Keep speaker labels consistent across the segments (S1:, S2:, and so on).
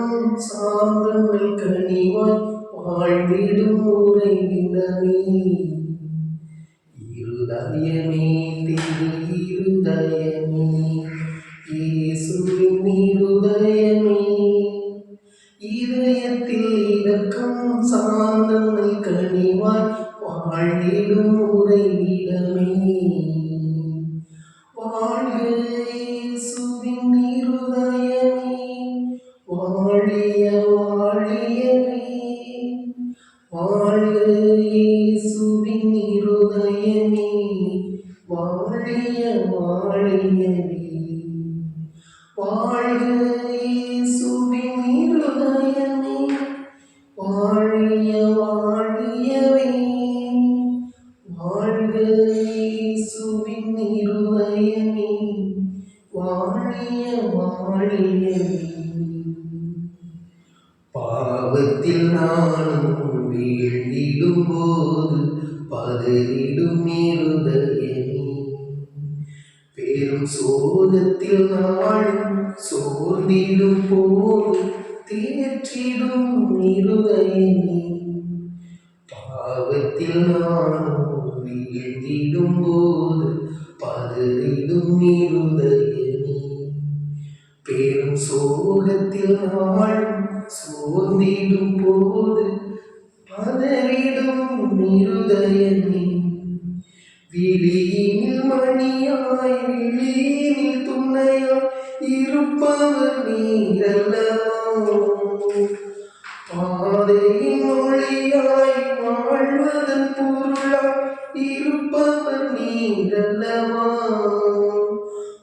S1: இரக்கம் சாந்தங்கள் வாழ்விடும் ஊரை உறைவிடமே இருதயமே திரு இருதயமே இயேசுவின் இருதயமே இதயத்தில் இரக்கம் சாந்தங்கள் கனிவாய் வாழ்விடும் ஊரை வாழ்க வாழ்க இயேசுவின் இருதயமே வாழிய வாழியவே வாழ்க இயேசுவின் இருதயமே வாழிய வாழியவே வாழ்க இயேசுவின் இருதயமே வாழிய வாழியவே பாவத்தில் நானும் வீழ்ந்திடும் போது பதறிடும் இருதயமே. பெரும் சோகத்தில் நாளும் சோர்ந்திடும் போது தேற்றிடும் இருதயமே. பாவத்தில் நானும் வீழ்ந்திடும் போது பதறிடும் இருதயமே. பெரும் சோகத்தில் நாளும் சோர்ந்திடும் பதறிடும் இருதயமே விழியினில் மணியாய் விழியினில் துணையாய் இருப்பவர் நீரல்லவோ? பாதையின் ஒளியாய் வாழ்வதன் பொருளாய் இருப்பவர் நீரல்லவா?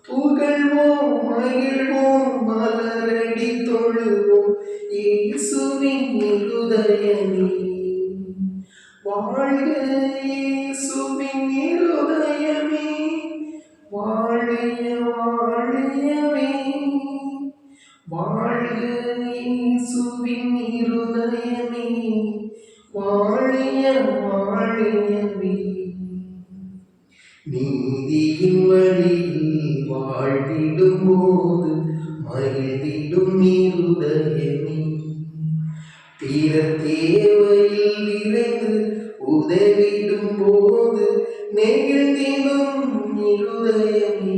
S1: புகழ்வோம் மகிழ்வோம் மலரடி தொழுவோம் இயேசுவின் இருதயமே. வாழ்க இயேசுவின் இருதயமே வாழிய வாழியவே வாழ்க இயேசுவின் இருதயமே வாழிய வாழியவே நீதியின் வழியில் வாழ்ந்திடும் போது மகிழ்ந்திடும் நெகிழ்ந்திடும் இருதயமே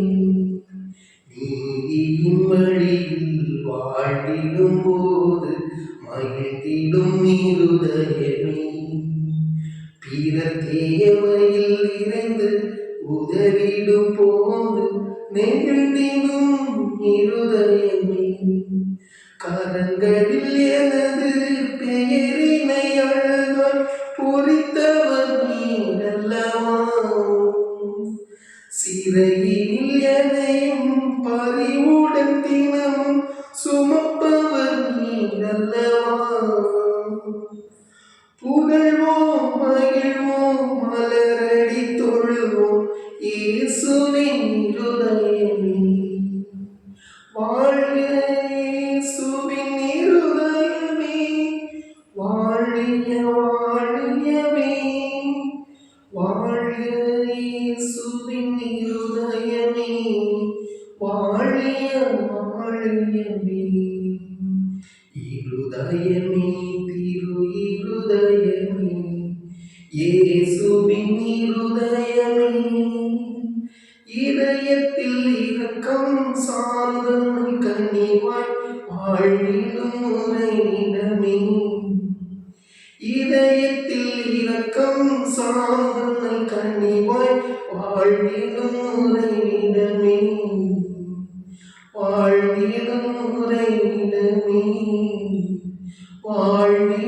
S1: நீதியின் வழியில் வாழ்ந்திடும் போது மகிழ்ந்திடும் இருதயமே பிறர் தேவையில் இறைந்து உதவிடும் போது நெகிழ்ந்திடும் இருதயமே கரங்களில் எனது பெயரினை அழகாய் பொறித்தவர் சிறையில் எனையும் பறிவுடன் தினமும் சுமப்பவர் நீரல்லவா புகழ்வோம் மகிழ்வோம் மலரடி தொழுவோம் இயேசுவின் இருதயமே. வாழ்க இயேசுவின் இருதயமே. வாழிய இருதயமே திரு இருதயமே இயேசுவின் இருதயமே இதயத்தில் இரக்கம் சாந்தம் கண்ணிவாய் வாழ்விலும் உறைவிடமே இதயத்தில் இரக்கம் சாந்தம் கண்ணிவாய் வாழ்விலும் Bye.